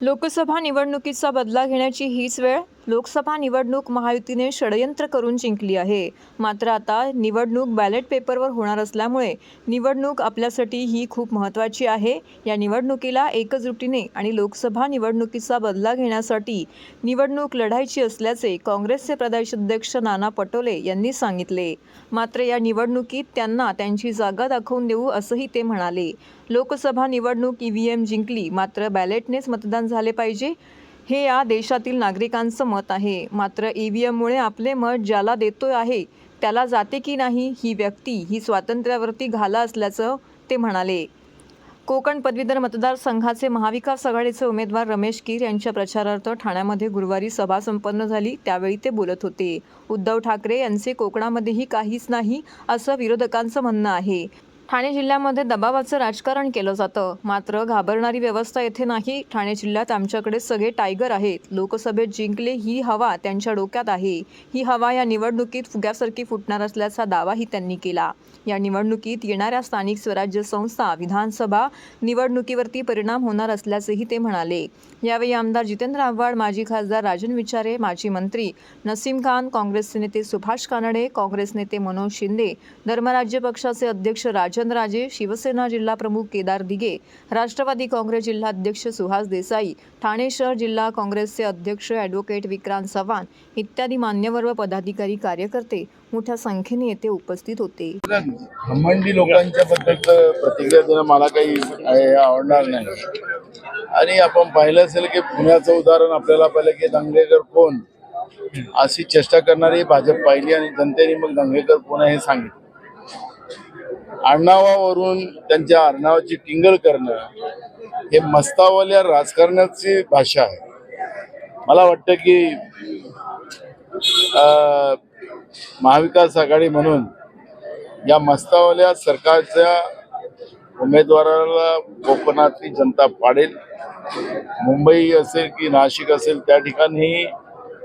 लोकसभा निवडणुकीचा बदला घेण्याची हीच वेळ लोकसभा निवडणूक महायुतीने षडयंत्र करून जिंकली आहे. मात्र आता निवडणूक बॅलेट पेपरवर होणार असल्यामुळे निवडणूक आपल्यासाठी ही खूप महत्त्वाची आहे. या निवडणुकीला एकजुटीने आणि लोकसभा निवडणुकीचा बदला घेण्यासाठी निवडणूक लढायची असल्याचे काँग्रेसचे प्रदेशाध्यक्ष नाना पटोले यांनी सांगितले. मात्र या निवडणुकीत त्यांना त्यांची जागा दाखवून देऊ असंही ते म्हणाले. लोकसभा निवडणूक ई व्ही एम जिंकली मात्र बॅलेटनेच मतदान झाले पाहिजे. हे या देशातील नागरिकांचं मत आहे. मात्र ई व्ही एममुळे आपले मत ज्याला देतो आहे त्याला जाते की नाही ही व्यक्ती ही स्वातंत्र्यावरती घाला असल्याचं ते म्हणाले. कोकण पदवीधर मतदारसंघाचे महाविकास आघाडीचे उमेदवार रमेश कीर यांच्या प्रचारार्थ ठाण्यामध्ये गुरुवारी सभा संपन्न झाली त्यावेळी ते बोलत होते. उद्धव ठाकरे यांचे कोकणामध्येही काहीच नाही असं विरोधकांचं म्हणणं आहे. ठाणे जिल्ह्यामध्ये दबावाचं राजकारण केलं जातं. मात्र घाबरणारी व्यवस्था येथे नाही. ठाणे जिल्ह्यात आमच्याकडे सगळे टायगर आहेत. लोकसभेत जिंकले ही हवा त्यांच्या डोक्यात आहे. ही हवा या निवडणुकीत फुग्यासारखी फुटणार असल्याचा दावाही त्यांनी केला. या निवडणुकीत येणाऱ्या स्थानिक स्वराज्य संस्था विधानसभा निवडणुकीवरती परिणाम होणार असल्याचेही ते म्हणाले. यावेळी आमदार जितेंद्र आव्हाड माजी खासदार राजन विचारे माजी मंत्री नसीम खान काँग्रेसचे नेते सुभाष कानडे काँग्रेस नेते मनोज शिंदे धर्मराज्य पक्षाचे अध्यक्ष राजन राजे शिवसेना जिल्हा प्रमुख केदार दिगे राष्ट्रवादी काँग्रेस जिल्हाध्यक्ष सुहास देसाई ठाणे शहर जिल्हा काँग्रेसचे अध्यक्ष ॲडव्होकेट विक्रांत चव्हाण इत्यादी मान्यवर व पदाधिकारी कार्यकर्ते मोठ्या संख्येने येथे उपस्थित होते. घमंडी लोकांच्या बद्दल प्रतिक्रिया देणं मला काही आवडणार नाही. आणि आपण पाहिलं असेल की पुण्याचं उदाहरण आपल्याला पाहिलं की दंगेकर कोण? अशी चेष्टा करणारी भाजप पाहिली आणि जनतेने मग दंगेकर कोण हे सांगितलं. आडनावावरून त्यांच्या आडनावाची टिंगल करणं हे मस्तावल्या राजकारणाची भाषा आहे. मला वाटतं की अं, महाविकास आघाडी म्हणून या मस्तावल्या सरकारच्या उमेदवाराला कोकणातली जनता पाडेल. मुंबई असेल की नाशिक असेल त्या ठिकाणी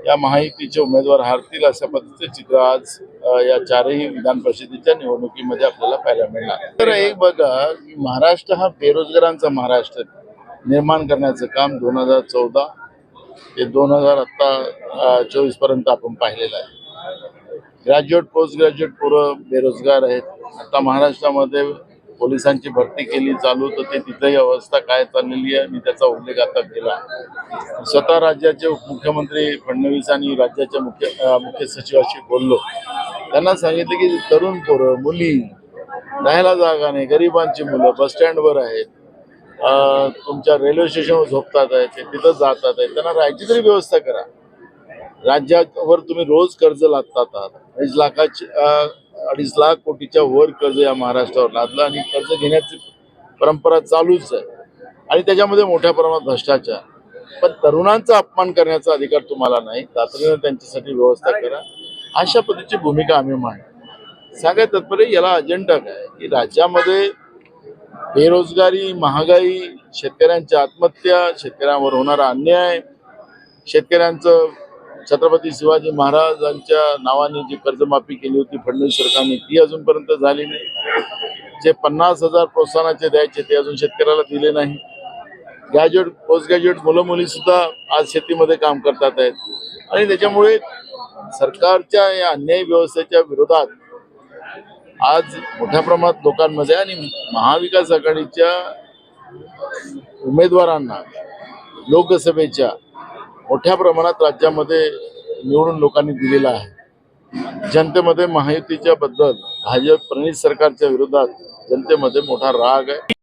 या महायुतीचे उमेदवार हारतील अशा पद्धतीचे चित्र आज या चारही विधान परिषदेच्या निवडणुकीमध्ये आपल्याला पाहायला मिळणार. तर एक बघा महाराष्ट्र हा बेरोजगारांचा महाराष्ट्र निर्माण करण्याचं काम दोन हजार चौदा ते दोन हजार आत्ता चोवीसपर्यंत आपण पाहिलेलं आहे. ग्रॅज्युएट पोस्ट ग्रॅज्युएट पोरं बेरोजगार आहेत. आता महाराष्ट्रामध्ये पोलिसांची भरती केली चालू तर ते तिथेही अवस्था काय चाललेली आहे मी त्याचा उल्लेख आता केला. स्वतः राज्याचे उपमुख्यमंत्री फडणवीस आणि राज्याच्या मुख्य मुख्य सचिवाशी बोललो. त्यांना सांगितलं की तरुण पोरं मुली राहायला जागा नाही गरिबांची मुलं बसस्टँडवर आहेत. तुमच्या रेल्वे स्टेशनवर झोपतात आहेत ते तिथं जातात आहेत. त्यांना राहायची तरी व्यवस्था करा. राज्यावर तुम्ही रोज कर्ज लादतात आहात. अडीच लाखाची अडीच लाख कोटीच्या वर कर्ज या महाराष्ट्रावर लादलं आणि कर्ज घेण्याची परंपरा चालूच आहे. आणि त्याच्यामध्ये मोठ्या प्रमाणात भ्रष्टाचार. पण तरुणांचा अपमान करण्याचा अधिकार तुम्हाला नाही तातडीनं त्यांच्यासाठी व्यवस्था करा. अशा पद्धतीची भूमिका आम्ही मांड सांगाय तत्पर्य याला अजेंडा काय? की राज्यामध्ये बेरोजगारी महागाई शेतकऱ्यांच्या आत्महत्या शेतकऱ्यांवर होणारा अन्याय शेतकऱ्यांचं छत्रपती शिवाजी महाराजांच्या नावाने जी कर्जमाफी केली होती फडणवीस सरकारने ती अजूनपर्यंत झाली नाही. जे पन्नास हजार प्रोत्साहनाचे द्यायचे ते अजून शेतकऱ्याला दिले नाही. ग्रॅज्युएट पोस्ट ग्रॅज्युएट मुलं मुली सुद्धा आज शेतीमध्ये काम करतात आहेत. आणि त्याच्यामुळे सरकारच्या या अन्याय व्यवस्थेच्या विरोधात आज मोठ्या प्रमाणात लोकांमध्ये आणि महाविकास आघाडीच्या उमेदवारांना लोकसभेच्या मोठ्या प्रमाणात राज्यामध्ये निवडून लोकांनी दिलेला आहे. जनतेमध्ये महायुतीच्या बद्दल भाजप प्रणित सरकारच्या विरोधात जनतेमध्ये मोठा राग आहे.